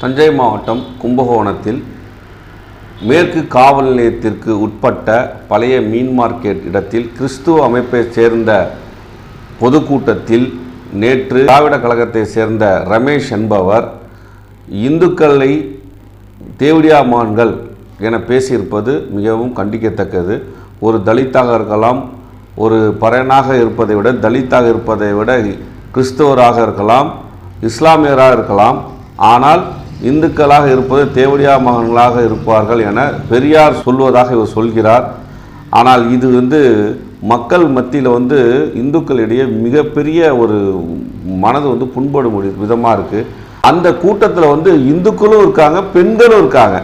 தஞ்சை மாவட்டம் கும்பகோணத்தில் மேற்கு காவல் நிலையத்திற்கு உட்பட்ட பழைய மீன் மார்க்கெட் இடத்தில் கிறிஸ்துவ அமைப்பைச் சேர்ந்த பொதுக்கூட்டத்தில் நேற்று திராவிட கழகத்தை சேர்ந்த ரமேஷ் என்பவர் இந்துக்களை தேவடியாமான்கள் என பேசியிருப்பது மிகவும் கண்டிக்கத்தக்கது. ஒரு தலித்தாக இருக்கலாம் ஒரு பறையனாக இருப்பதை விட தலித்தாக இருப்பதை விட கிறிஸ்தவராக இருக்கலாம் இஸ்லாமியராக இருக்கலாம். ஆனால் இந்துக்களாக இருப்பது தேவடியா மகன்களாக இருப்பார்கள் என பெரியார் சொல்வதாக இவர் சொல்கிறார். ஆனால் இது வந்து மக்கள் மத்தியில் வந்து இந்துக்களிடையே மிகப்பெரிய ஒரு மனது வந்து புண்படும் விதமாக இருக்குது அந்த கூட்டத்தில் வந்து இந்துக்களும் இருக்காங்க பெண்களும் இருக்காங்க.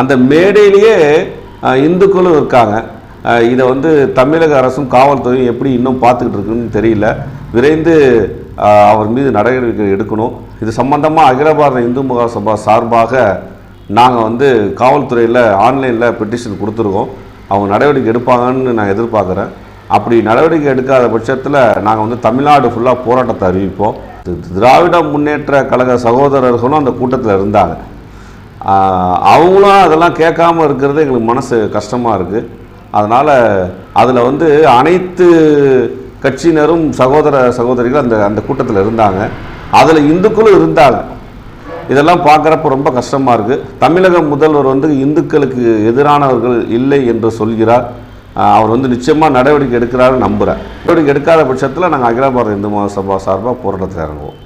அந்த மேடையிலேயே இந்துக்களும் இருக்காங்க. இதை வந்து தமிழக அரசும் காவல்துறையும் எப்படி இன்னும் பார்த்துக்கிட்டு இருக்குன்னு தெரியல. விரைந்து அவர் மீது நடவடிக்கை எடுக்கணும். இது சம்பந்தமாக அகில பாரத இந்து மகாசபா சார்பாக நாங்கள் வந்து காவல்துறையில் ஆன்லைனில் பெட்டிஷன் கொடுத்துருக்கோம். அவங்க நடவடிக்கை எடுப்பாங்கன்னு நான் எதிர்பார்க்குறேன். அப்படி நடவடிக்கை எடுக்காத பட்சத்தில் நாங்கள் வந்து தமிழ்நாடு ஃபுல்லாக போராட்டத்தை அறிவிப்போம். திராவிட முன்னேற்ற கழக சகோதரர்களும் அந்த கூட்டத்தில் இருந்தாங்க. அவங்களும் அதெல்லாம் கேட்காம இருக்கிறது எங்களுக்கு மனசு கஷ்டமாக இருக்குது அதனால் அதில் வந்து அனைத்து கட்சியினரும் சகோதர சகோதரிகள் அந்த அந்த கூட்டத்தில் இருந்தாங்க. அதில் இந்துக்களும் இருந்தாங்க. இதெல்லாம் பார்க்குறப்ப ரொம்ப கஷ்டமாக இருக்குது தமிழக முதல்வர் வந்து இந்துக்களுக்கு எதிரானவர்கள் இல்லை என்று சொல்கிறார். அவர் வந்து நிச்சயமாக நடவடிக்கை எடுக்கிறாருன்னு நம்புகிறேன் நடவடிக்கை எடுக்காத பட்சத்தில் நாங்கள் அகில பாரத இந்து மகாசபா சார்பாக போராட்டத்தில் இறங்குவோம்.